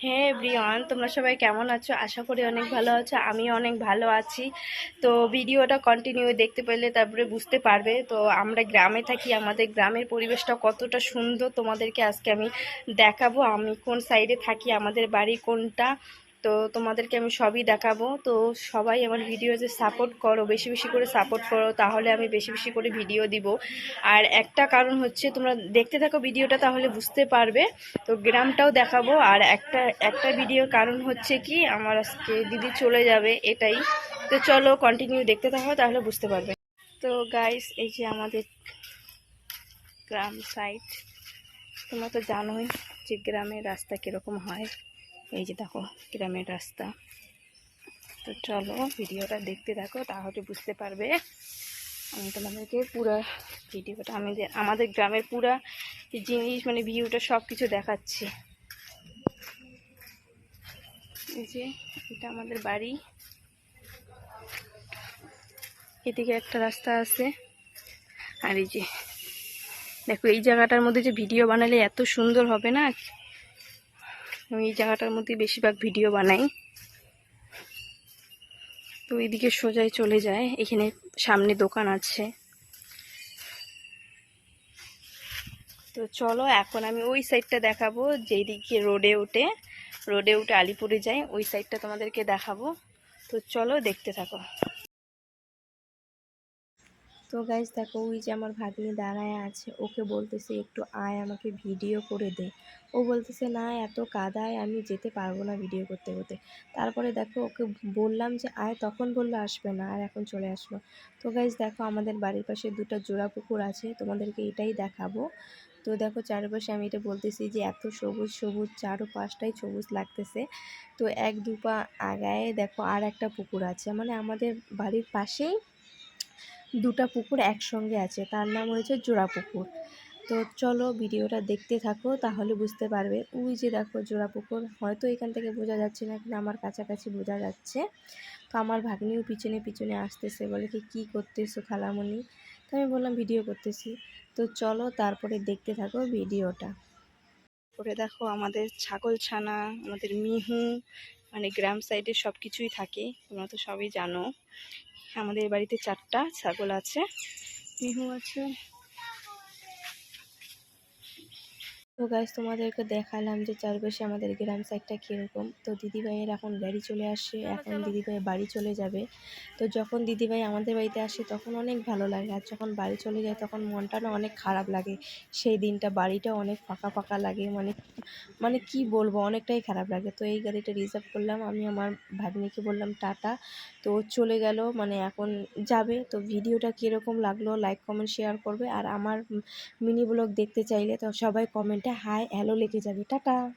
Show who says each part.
Speaker 1: হ্যাঁ এভরিওয়ান, তোমরা সবাই কেমন আছো? আশা করি অনেক ভালো আছো আমি অনেক ভালো আছি। তো ভিডিওটা কন্টিনিউ দেখতে পেলে তারপরে বুঝতে পারবে। তো আমরা গ্রামে থাকি, আমাদের গ্রামের পরিবেশটা কতটা সুন্দর, তোমাদেরকে আজকে আমি দেখাবো। আমি কোন সাইডে থাকি, আমাদের বাড়ি কোনটা? তো তোমাদেরকে আমি সবই দেখাবো। তো সবাই আমার ভিডিও যে সাপোর্ট করো, বেশি বেশি করে সাপোর্ট করো, তাহলে আমি বেশি বেশি করে ভিডিও দিব। আর একটা কারণ হচ্ছে, তোমরা দেখতে থাকো ভিডিওটা তাহলে বুঝতে পারবে। তো গ্রামটাও দেখাবো। আর একটা একটা ভিডিওর কারণ হচ্ছে কি, আমার আজকে দিদি চলে যাবে, এটাই। তো চলো কন্টিনিউ দেখতে থাকো, তাহলে বুঝতে পারবে। তো গাইস এই যে আমাদের গ্রাম সাইড তোমরা তো জানোই যে গ্রামের রাস্তা কীরকম হয়। এই যে দেখো, গ্রামের রাস্তা। তো চলো, ভিডিওটা দেখতে থাকো, তাহলে বুঝতে পারবে আমি তোমাদেরকে পুরো ভিডিওটা, আমি আমাদের গ্রামের পুরা জিনিস মানে ভিউটা সব কিছু দেখাচ্ছি। এই যে, এটা আমাদের বাড়ি। এদিকে একটা রাস্তা আছে। আর এই যে, দেখো, এই জায়গাটার মধ্যে যে ভিডিও বানালে এত সুন্দর হবে না? আমি এই জায়গাটার মধ্যে বেশিরভাগ ভিডিও বানাই। তো এইদিকে সোজাই চলে যায়। এখানে সামনে দোকান আছে। তো চলো, এখন আমি ওই সাইডটা দেখাবো, যেদিকে রোডে উঠে। রোডে উঠে আলিপুরে যাই, ওই সাইডটা তোমাদেরকে দেখাবো। তো চলো, দেখতে থাকো। তো গাইজ দেখো, ওই যে আমার ভাগ্নি দাঁড়ায় আছে, ওকে বলতেছে, একটু আয়, আমাকে ভিডিও করে দে। ও বলতেছে, না, এত কাদায় আমি যেতে পারব না ভিডিও করতে করতে। তারপরে দেখো, ওকে বললাম যে, আয়। তখন বলল, আসবে না, আর এখন চলে আসলো। তো গাইজ দেখো, আমাদের বাড়ির পাশে দুটো জোড়া পুকুর আছে, তোমাদেরকে এটাই দেখাবো। তো দেখো, চারপাশে আমি এটা বলতেছি যে, এত সবুজ সবুজ চারো পাশটাই সবুজ লাগতেছে। তো এক দুপা আগায় দেখো, আর একটা পুকুর আছে। মানে আমাদের বাড়ির পাশেই দুটা পুকুর একসঙ্গে আছে। তার নাম হয়েছে জোড়া পুকুর। তো চলো ভিডিওটা দেখতে থাকো, তাহলে বুঝতে পারবে। ওই যে দেখো জোড়া পুকুর, হয়তো এখান থেকে বোঝা যাচ্ছে না, কিন্তু আমার কাছাকাছি বোঝা যাচ্ছে। তো আমার ভাগ্নিও পিছনে পিছনে আসতেছে, বলে কি, কী করতেছো খালামণি তো আমি বললাম, ভিডিও করতেছি। তো চলো তারপরে দেখতে থাকো ভিডিওটা। করে দেখো আমাদের ছাগল ছানা, আমাদের মিহু মানে গ্রাম সাইডে সব কিছুই থাকে, তোমরা তো সবই জানো। আমাদের বাড়িতে চারটা ছাগল আছে মিহু আছে তো গাছ তোমাদেরকে দেখালাম যে চারপাশে আমাদের গ্রাম সাইডটা কীরকম। তো দিদিভাইয়ের এখন গাড়ি চলে আসে এখন দিদিভাই বাড়ি চলে যাবে। তো যখন দিদিভাই আমাদের বাড়িতে আসে তখন অনেক ভালো লাগে। আর যখন বাড়ি চলে যায় তখন মনটা না অনেক খারাপ লাগে। সেই দিনটা বাড়িটা অনেক ফাঁকা ফাঁকা লাগে। মানে মানে কি বলব অনেকটাই খারাপ লাগে। তো এই গাড়িটা রিজার্ভ করলাম। আমি আমার ভাগ্নিকে বললাম টাটা। তো চলে গেল। মানে এখন যাবে। তো ভিডিওটা কীরকম লাগল লাইক কমেন্ট শেয়ার করবে। আর আমার মিনি ব্লগ দেখতে চাইলে তো সবাই কমেন্টে হাই হ্যালো লিখে যাবে টাটা।